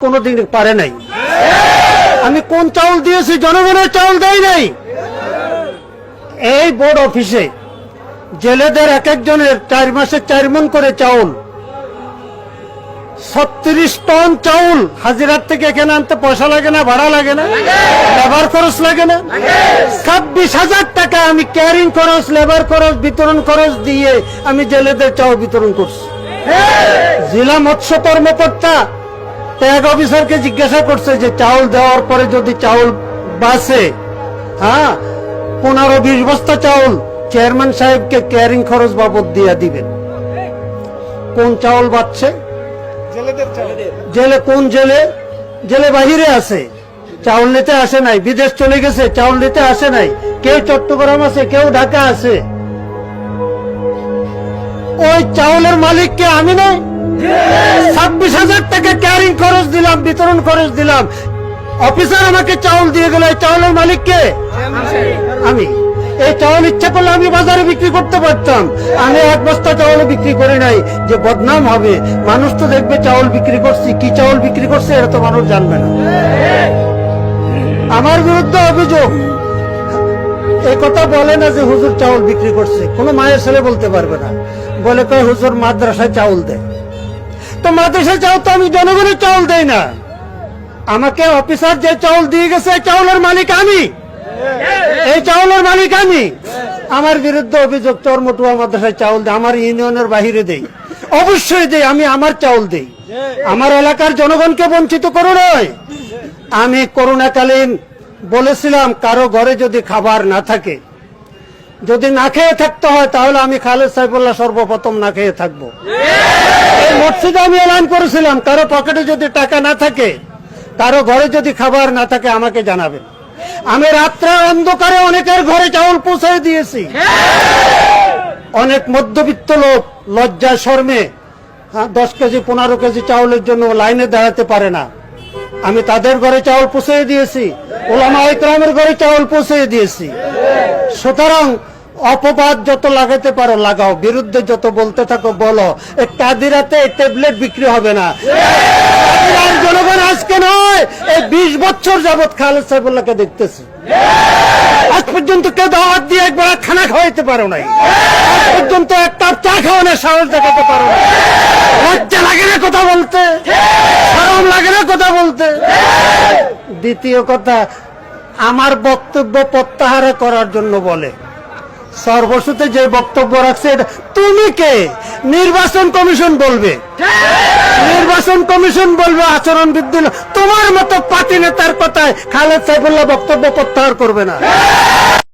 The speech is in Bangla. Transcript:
কোনোদিন পারে নাই। আমি কোন চাউল দিয়েছি জনগণের চাউল দেয় নাই। এই বোর্ড অফিসে জেলেদের এক একজনের চার মাসে চার মন করে চাউল ছত্রিশ টন চাউল হাজিরার থেকে এখানে আনতে পয়সা লাগে না ভাড়া লাগে না লেবার খরচ লাগে না। ছাব্বিশ হাজার টাকা আমি ক্যারিং খরচ লেবার খরচ বিতরণ খরচ দিয়ে আমি জেলেদের চাউল বিতরণ করছি। জেলা মৎস্য কর্মকর্তা ট্যাগ অফিসারকে জিজ্ঞাসা করছে যে চাউল দেওয়ার পরে যদি চাউল বাসে হ্যাঁ পনেরো বিশ বস্তা চাউল চেয়ারম্যান সাহেবকে ক্যারিং খরচ বাবদ দিয়ে দিবেন। কোন চাউল বাচ্ছে জেলে কোন জেলে? জেলে বাহিরে আছে। চাউল নিতে আসে নাই বিদেশ চলে গেছে চাউল নিতে আসে নাই। কেউ চট্টগ্রাম আছে কেউ ঢাকা আছে। ওই চাউলের মালিককে আমি নই। ছাব্বিশ হাজার দিলাম, বিতরণ খরচ দিলাম। অফিসার আমাকে চাউল দিয়ে গেল, এই চাউলের মালিককে? আমি। এই চাউল ইচ্ছা করলে আমি বাজারে বিক্রি করতে পারতাম। আমি এক বস্তা চাউল বিক্রি করি নাই। যে বদনাম হবে, মানুষ তো দেখবে চাউল বিক্রি করছি, কি চাউল বিক্রি করছে, এটা তো মানুষ জানবে না। আমার বিরুদ্ধে অভিযোগ। এই কথা বলে না যে হুজুর চাউল বিক্রি করছে। কোনো মায়ের ছেলে বলতে পারবে না। বলে কয়, হুজুর মাদ্রাসায় চাউল দেয় তো মাদ্রাসায় চাউল তো আমি জনগণের চাউল দেই না। আমাকে অফিসার যে চাউল দিয়ে গেছে চাউলের মালিক আমি। এই চাউলের মালিক আমি। আমার বিরুদ্ধে অভিযোগ চরমটুয়া মাদ্রাসায় চাউল দেয় আমার ইউনিয়নের বাহিরে দেই। অবশ্যই দেই আমি আমার চাউল দেই। আমার এলাকার জনগণকে বঞ্চিত করো নয়। আমি করোনাকালীন বলেছিলাম কারও ঘরে যদি খাবার না থাকে যদি না খেয়ে থাকতে হয় তাহলে আমি খালেদ সাইফুল্লাহ সর্বপ্রথম না খেয়ে থাকব। এই মসজিদে আমি এলান করেছিলাম কারও পকেটে যদি টাকা না থাকে কারও ঘরে যদি খাবার না থাকে আমাকে জানাবেন আমি রাত্রে অন্ধকারে অনেকের ঘরে চাউল পৌঁছে দিয়েছি। অনেক মধ্যবিত্ত লোক লজ্জা শর্মে হ্যাঁ, দশ কেজি পনেরো কেজি চাউলের জন্য লাইনে দাঁড়াতে পারে না। আমি তাদের ঘরে চাউল পৌঁছে দিয়েছি। ওলামা ইকরামের ঘরে চাউল পৌঁছে দিয়েছি। সুতরাং অপবাদ যত লাগাতে পারো, লাগাও। বিরুদ্ধে যত বলতে থাকো, বলো। কাদিরাতে ট্যাবলেট বিক্রি হবে না। জনগণ আজকে নয়, এই বিশ বছর যাবৎ খালেদ সাহেবুল্লাহকে দেখতেছি। আজ পর্যন্ত কেউ দাওয়াত দিয়ে একবার খানা খাওয়াইতে পারো নাই। আজ পর্যন্ত এক কাপ চা খাওয়ানোর সাহস দেখাতে পারো না লজ্জা লাগে না কথা বলতে। শরম লাগে না কথা বলতে। দ্বিতীয় কথা, আমার বক্তব্য প্রত্যাহার করার জন্য বলে। সর্বসুতে যে বক্তব্য রাখছে তুমি কে? নির্বাচন কমিশন বলবে। নির্বাচন কমিশন বলবে আচরণ বৃদ্ধি তোমার মতো পাতি নেতার কথায় খালেদ সাইফুল্লাহ বক্তব্য প্রত্যাহার করবে না।